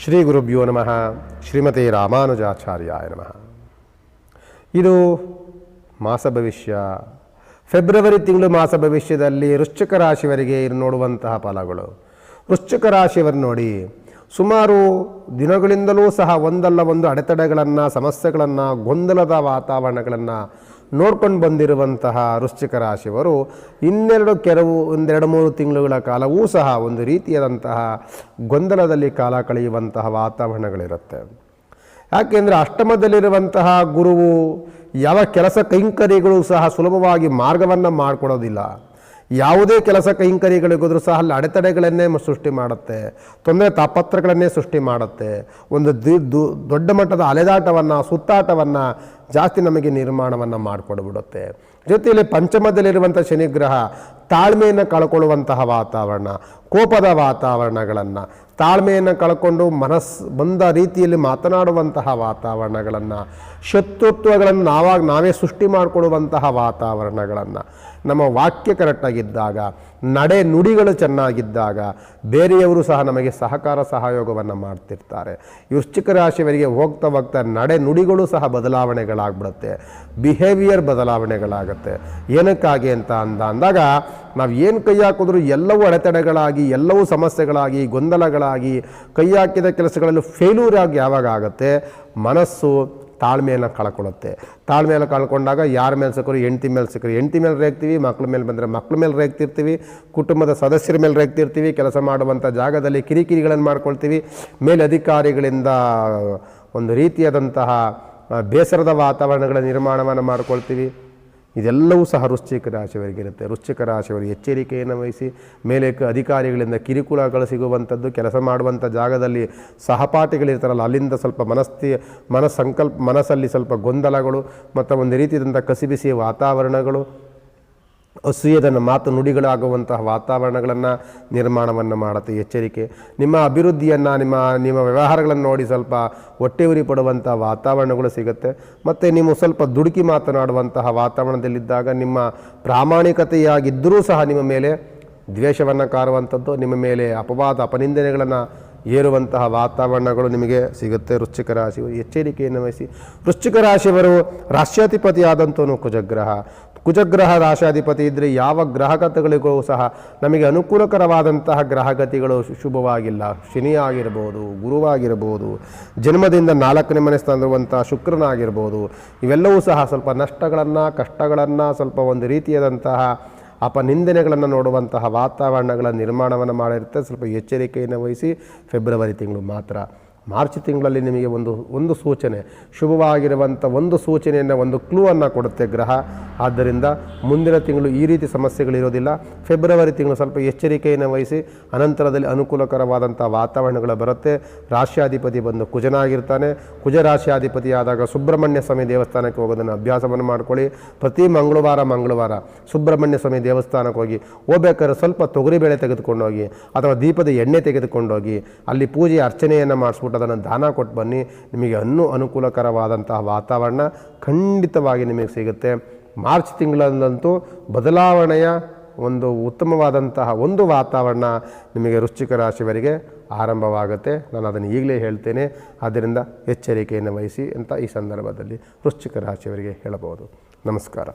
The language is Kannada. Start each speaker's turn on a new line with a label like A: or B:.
A: ಶ್ರೀ ಗುರುಭ್ಯೋ ನಮಃ ಶ್ರೀಮತಿ ರಾಮಾನುಜಾಚಾರ್ಯಾಯ ನಮಃ ಇದು ಮಾಸ ಭವಿಷ್ಯ ಫೆಬ್ರವರಿ ತಿಂಗಳು ಮಾಸ ಭವಿಷ್ಯದಲ್ಲಿ ವೃಶ್ಚಿಕ ರಾಶಿಯವರಿಗೆ ನೋಡುವಂತಹ ಫಲಗಳು ವೃಶ್ಚಿಕ ರಾಶಿಯವರು ನೋಡಿ ಸುಮಾರು ದಿನಗಳಿಂದಲೂ ಸಹ ಒಂದಲ್ಲ ಒಂದು ಅಡೆತಡೆಗಳನ್ನು ಸಮಸ್ಯೆಗಳನ್ನು ಗೊಂದಲದ ವಾತಾವರಣಗಳನ್ನು ನೋಡ್ಕೊಂಡು ಬಂದಿರುವಂತಹ ವೃಶ್ಚಿಕ ರಾಶಿಯವರು ಇನ್ನೆರಡು ಕೆಲವು ಒಂದೆರಡು ಮೂರು ತಿಂಗಳುಗಳ ಕಾಲವೂ ಸಹ ಒಂದು ರೀತಿಯಾದಂತಹ ಗೊಂದಲದಲ್ಲಿ ಕಾಲ ಕಳೆಯುವಂತಹ ವಾತಾವರಣಗಳಿರುತ್ತೆ. ಯಾಕೆಂದರೆ ಅಷ್ಟಮದಲ್ಲಿರುವಂತಹ ಗುರುವು ಯಾವ ಕೆಲಸ ಕೈಂಕರ್ಯಗಳು ಸಹ ಸುಲಭವಾಗಿ ಮಾರ್ಗವನ್ನು ಮಾಡಿಕೊಡೋದಿಲ್ಲ. ಯಾವುದೇ ಕೆಲಸ ಕೈಂಕರ್ಯಗಳಿಗೋದ್ರೂ ಸಹ ಅಲ್ಲಿ ಅಡೆತಡೆಗಳನ್ನೇ ಸೃಷ್ಟಿ ಮಾಡುತ್ತೆ. ತೊಂದರೆ ತಾಪತ್ರಗಳನ್ನೇ ಸೃಷ್ಟಿ ಮಾಡುತ್ತೆ. ಒಂದು ದೊಡ್ಡ ಮಟ್ಟದ ಅಲೆದಾಟವನ್ನು, ಸುತ್ತಾಟವನ್ನು ಜಾಸ್ತಿ ನಮಗೆ ನಿರ್ಮಾಣವನ್ನು ಮಾಡಿಕೊಡ್ಬಿಡುತ್ತೆ. ಜೊತೆಯಲ್ಲಿ ಪಂಚಮದಲ್ಲಿರುವಂಥ ಶನಿಗ್ರಹ ತಾಳ್ಮೆಯನ್ನು ಕಳ್ಕೊಳ್ಳುವಂತಹ ವಾತಾವರಣ, ಕೋಪದ ವಾತಾವರಣಗಳನ್ನು, ತಾಳ್ಮೆಯನ್ನು ಕಳ್ಕೊಂಡು ಮನಸ್ ಬಂದ ರೀತಿಯಲ್ಲಿ ಮಾತನಾಡುವಂತಹ ವಾತಾವರಣಗಳನ್ನು, ಶತ್ರುತ್ವಗಳನ್ನು ನಾವಾಗ ನಾವೇ ಸೃಷ್ಟಿ ಮಾಡಿಕೊಡುವಂತಹ ವಾತಾವರಣಗಳನ್ನು ನಮ್ಮ ವಾಕ್ಯ ಕರೆಕ್ಟಾಗಿದ್ದಾಗ, ನಡೆ ನುಡಿಗಳು ಚೆನ್ನಾಗಿದ್ದಾಗ ಬೇರೆಯವರು ಸಹ ನಮಗೆ ಸಹಕಾರ ಸಹಯೋಗವನ್ನು ಮಾಡ್ತಿರ್ತಾರೆ. ವೃಶ್ಚಿಕ ರಾಶಿಯವರಿಗೆ ಹೋಗ್ತಾ ಹೋಗ್ತಾ ನಡೆ ನುಡಿಗಳು ಸಹ ಬದಲಾವಣೆಗಳಾಗ್ಬಿಡುತ್ತೆ. ಬಿಹೇವಿಯರ್ ಬದಲಾವಣೆಗಳಾಗುತ್ತೆ. ಏನಕ್ಕಾಗಿ ಅಂತ ಅಂದ ಅಂದಾಗ, ನಾವು ಏನು ಕೈ ಹಾಕಿದ್ರು ಎಲ್ಲವೂ ಅಡೆತಡೆಗಳಾಗಿ, ಎಲ್ಲವೂ ಸಮಸ್ಯೆಗಳಾಗಿ, ಗೊಂದಲಗಳಾಗಿ, ಕೈ ಹಾಕಿದ ಕೆಲಸಗಳಲ್ಲೂ ಫೇಲ್ಯೂರ್ ಆಗಿ ಯಾವಾಗ ಆಗುತ್ತೆ? ಮನಸ್ಸು ತಾಳ್ಮೆಯನ್ನು ಕಳ್ಕೊಳ್ಳುತ್ತೆ. ತಾಳ್ಮೆಯನ್ನು ಕಳ್ಕೊಂಡಾಗ ಯಾರ ಮೇಲೆ ಸಿಕ್ಕರು ಹೆಂಡತಿ ಮೇಲೆ ಸಿಕ್ಕರು ಹೆಂಡತಿ ಮೇಲೆ ರೇಗ್ತೀವಿ, ಮಕ್ಳ ಮೇಲೆ ಬಂದರೆ ಮಕ್ಳ ಮೇಲೆ ರೇಗ್ತಿರ್ತೀವಿ, ಕುಟುಂಬದ ಸದಸ್ಯರ ಮೇಲೆ ರೇಗ್ತಿರ್ತೀವಿ, ಕೆಲಸ ಮಾಡುವಂಥ ಜಾಗದಲ್ಲಿ ಕಿರಿಕಿರಿಗಳನ್ನು ಮಾಡ್ಕೊಳ್ತೀವಿ. ಮೇಲಧಿಕಾರಿಗಳಿಂದ ಒಂದು ರೀತಿಯಾದಂತಹ ಬೇಸರದ ವಾತಾವರಣಗಳ ನಿರ್ಮಾಣವನ್ನು ಮಾಡ್ಕೊಳ್ತೀವಿ. ಇದೆಲ್ಲವೂ ಸಹ ವೃಶ್ಚಿಕ ರಾಶಿಯವರಿಗಿರುತ್ತೆ ವೃಶ್ಚಿಕ ರಾಶಿಯವರು ಎಚ್ಚರಿಕೆಯನ್ನು ವಹಿಸಿ ಮೇಲೆ ಅಧಿಕಾರಿಗಳಿಂದ ಕಿರುಕುಳಗಳು ಸಿಗುವಂಥದ್ದು, ಕೆಲಸ ಮಾಡುವಂಥ ಜಾಗದಲ್ಲಿ ಸಹಪಾಠಿಗಳಿರ್ತಾರಲ್ಲ, ಅಲ್ಲಿಂದ ಸ್ವಲ್ಪ ಮನಸ್ಥಿ ಮನಸ್ಸಂಕಲ್ಪ ಮನಸ್ಸಲ್ಲಿ ಸ್ವಲ್ಪ ಗೊಂದಲಗಳು, ಮತ್ತು ಒಂದು ರೀತಿಯಾದಂಥ ಕಸಿಬಿಸಿ ವಾತಾವರಣಗಳು ಅಸೂಯದ ಮಾತು ನುಡಿಗಳಾಗುವಂತಹ ವಾತಾವರಣಗಳನ್ನು ನಿರ್ಮಾಣವನ್ನು ಮಾಡುತ್ತೆ. ಎಚ್ಚರಿಕೆ. ನಿಮ್ಮ ಅಭಿವೃದ್ಧಿಯನ್ನು, ನಿಮ್ಮ ನಿಮ್ಮ ವ್ಯವಹಾರಗಳನ್ನು ನೋಡಿ ಸ್ವಲ್ಪ ಹೊಟ್ಟೆ ಉರಿ ಪಡುವಂಥ ವಾತಾವರಣಗಳು ಸಿಗುತ್ತೆ. ಮತ್ತು ನೀವು ಸ್ವಲ್ಪ ದುಡುಕಿ ಮಾತನಾಡುವಂತಹ ವಾತಾವರಣದಲ್ಲಿದ್ದಾಗ ನಿಮ್ಮ ಪ್ರಾಮಾಣಿಕತೆಯಾಗಿದ್ದರೂ ಸಹ ನಿಮ್ಮ ಮೇಲೆ ದ್ವೇಷವನ್ನು ಕಾರುವಂಥದ್ದು, ನಿಮ್ಮ ಮೇಲೆ ಅಪವಾದ, ಅಪನಿಂದನೆಗಳನ್ನು ಏರುವಂತಹ ವಾತಾವರಣಗಳು ನಿಮಗೆ ಸಿಗುತ್ತೆ. ವೃಶ್ಚಿಕ ರಾಶಿ ಎಚ್ಚರಿಕೆಯನ್ನು ವಹಿಸಿ. ವೃಶ್ಚಿಕ ರಾಶಿಯವರು ರಾಷ್ಟ್ರಾಧಿಪತಿಯಾದಂಥ ಕುಜಗ್ರಹ. ಕುಜಗ್ರಹ ರಾಶಾಧಿಪತಿ ಇದ್ದರೆ ಯಾವ ಗ್ರಹಗತಿಗಳಿಗೂ ಸಹ ನಮಗೆ ಅನುಕೂಲಕರವಾದಂತಹ ಗ್ರಹಗತಿಗಳು ಶುಭವಾಗಿಲ್ಲ. ಶನಿ ಆಗಿರ್ಬೋದು ಗುರುವಾಗಿರ್ಬೋದು ಜನ್ಮದಿಂದ ನಾಲ್ಕನೇ ಮನೆ ಸ್ಥಾನವಿರುವಂಥ ಶುಕ್ರನಾಗಿರ್ಬೋದು ಇವೆಲ್ಲವೂ ಸಹ ಸ್ವಲ್ಪ ನಷ್ಟಗಳನ್ನು, ಕಷ್ಟಗಳನ್ನು, ಸ್ವಲ್ಪ ಒಂದು ರೀತಿಯಾದಂತಹ ಅಪನಿಂದನೆಗಳನ್ನು ನೋಡುವಂತಹ ವಾತಾವರಣಗಳ ನಿರ್ಮಾಣವನ್ನು ಮಾಡಿರುತ್ತೆ. ಸ್ವಲ್ಪ ಎಚ್ಚರಿಕೆಯನ್ನು ವಹಿಸಿ ಫೆಬ್ರವರಿ ತಿಂಗಳು ಮಾತ್ರ. ಮಾರ್ಚ್ ತಿಂಗಳಲ್ಲಿ ನಿಮಗೆ ಒಂದು ಒಂದು ಸೂಚನೆ, ಶುಭವಾಗಿರುವಂಥ ಒಂದು ಸೂಚನೆಯನ್ನು, ಒಂದು ಕ್ಲೂ ಅನ್ನು ಕೊಡುತ್ತೆ ಗ್ರಹ. ಆದ್ದರಿಂದ ಮುಂದಿನ ತಿಂಗಳು ಈ ರೀತಿ ಸಮಸ್ಯೆಗಳಿರೋದಿಲ್ಲ. ಫೆಬ್ರವರಿ ತಿಂಗಳು ಸ್ವಲ್ಪ ಎಚ್ಚರಿಕೆಯನ್ನು ವಹಿಸಿ, ಅನಂತರದಲ್ಲಿ ಅನುಕೂಲಕರವಾದಂಥ ವಾತಾವರಣಗಳು ಬರುತ್ತೆ. ರಾಶ್ಯಾಧಿಪತಿ ಬಂದು ಕುಜನಾಗಿರ್ತಾನೆ. ಕುಜ ರಾಶಿಯಾಧಿಪತಿಯಾದಾಗ ಸುಬ್ರಹ್ಮಣ್ಯ ಸ್ವಾಮಿ ದೇವಸ್ಥಾನಕ್ಕೆ ಹೋಗೋದನ್ನು ಅಭ್ಯಾಸವನ್ನು ಮಾಡ್ಕೊಳ್ಳಿ. ಪ್ರತಿ ಮಂಗಳವಾರ ಮಂಗಳವಾರ ಸುಬ್ರಹ್ಮಣ್ಯ ಸ್ವಾಮಿ ದೇವಸ್ಥಾನಕ್ಕೆ ಹೋಗಿ ಹೋಗ್ಬೇಕಾದ್ರೆ ಸ್ವಲ್ಪ ತೊಗರಿಬೇಳೆ ತೆಗೆದುಕೊಂಡೋಗಿ ಅಥವಾ ದೀಪದ ಎಣ್ಣೆ ತೆಗೆದುಕೊಂಡೋಗಿ ಅಲ್ಲಿ ಪೂಜೆ ಅರ್ಚನೆಯನ್ನು ಮಾಡಿಸ್ಬಿಟ್ಟು ಅದನ್ನು ದಾನ ಕೊಟ್ಟು ಬನ್ನಿ. ನಿಮಗೆ ಇನ್ನೂ ಅನುಕೂಲಕರವಾದಂತಹ ವಾತಾವರಣ ಖಂಡಿತವಾಗಿ ನಿಮಗೆ ಸಿಗುತ್ತೆ. ಮಾರ್ಚ್ ತಿಂಗಳಲ್ಲಂತೂ ಬದಲಾವಣೆಯ ಒಂದು ಉತ್ತಮವಾದಂತಹ ಒಂದು ವಾತಾವರಣ ನಿಮಗೆ ವೃಶ್ಚಿಕ ರಾಶಿವರಿಗೆ ಆರಂಭವಾಗುತ್ತೆ. ನಾನು ಅದನ್ನು ಈಗಲೇ ಹೇಳ್ತೇನೆ. ಆದ್ದರಿಂದ ಎಚ್ಚರಿಕೆಯನ್ನು ವಹಿಸಿ ಅಂತ ಈ ಸಂದರ್ಭದಲ್ಲಿ ವೃಶ್ಚಿಕ ರಾಶಿಯವರಿಗೆ ಹೇಳಬಹುದು. ನಮಸ್ಕಾರ.